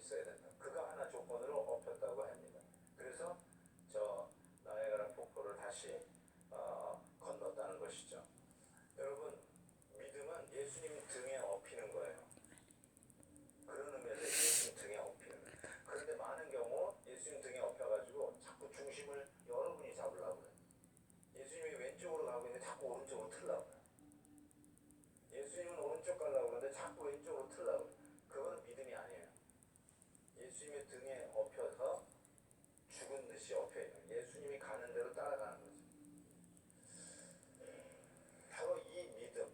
있어야 된다. 그거 하나 조건으로 엎혔다고 합니다. 그래서 저 나야가라 폭포를 다시 어, 건넜다는 것이죠. 여러분 믿음은 예수님 등에 엎이는 거예요. 그런 의미에서 예수님 등에 엎이는 거예요. 그런데 많은 경우 예수님 등에 엎여가지고 자꾸 중심을 여러분이 잡으려고 그래요. 예수님이 왼쪽으로 가고 있는데 자꾸 오른쪽으로 틀라고 그래요. 예수님은 오른쪽 가려고 그러는데 자꾸 왼쪽으로 틀라고 그래요. 그건 믿음이 아니에요. 예수님의 등에 엎여서 죽은 듯이 엎여 있는. 예수님이 가는 대로 따라가는 거죠. 바로 이 믿음.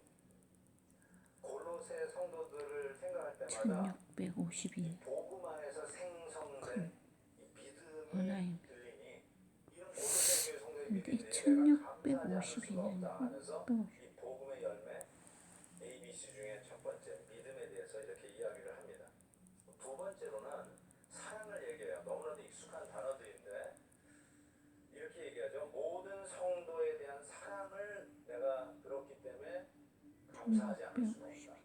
골로새 성도들을 생각할 때마다 1652년 복음 안에서 생성된 이 믿음이. 들리니 이런 골로새 교회 성도의 믿음이 내가 감사하지 않을 수가 1652년 없다 하면서 또이 복음의 열매 ABC 중에 첫 번째 믿음에 대해서 이렇게 이야기를 합니다. 두 번째로는 사랑을 얘기해요. 너무나도 익숙한 단어들인데 이렇게 얘기하죠. 모든 성도에 대한 사랑을 내가 들었기 때문에 감사하지 않을 수가 없다.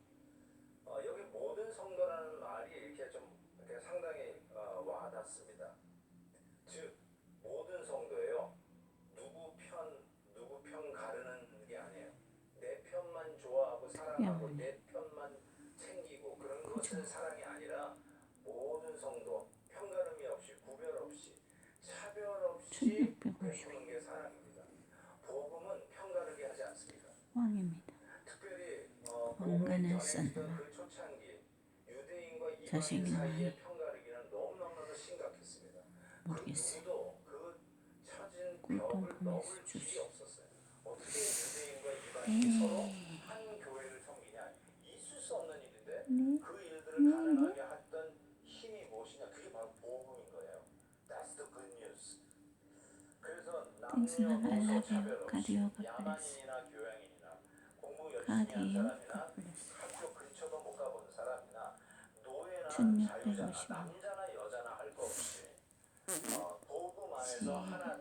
어, 여기 모든 성도라는 말이 이렇게 좀 이렇게 상당히 어, 와닿습니다. 즉 모든 성도예요. 누구 편 누구 편 가르는 게 아니에요. 내 편만 좋아하고 사랑하고 야, 내 편만 챙기고 그런 것은 사랑이 아니라 모든 성도 편가름이 없이 구별 없이 차별 없이 1652. 베푸는 게 사랑입니다. 복음은 편가르게 하지 않습니다. 왕입니다. 특별히 어, 왕관을 복음이 쓴 전해지던 그 초창기 유대인과 이방인 자식이 사이의 많이 편가르기는 너무너무 심각했습니다. 모르겠어요. 그그 유대인과 이방인이 서로 에이, 네. 그 남녀노소 알라디오 차별 없이 가디오가 한 가디오 1650원.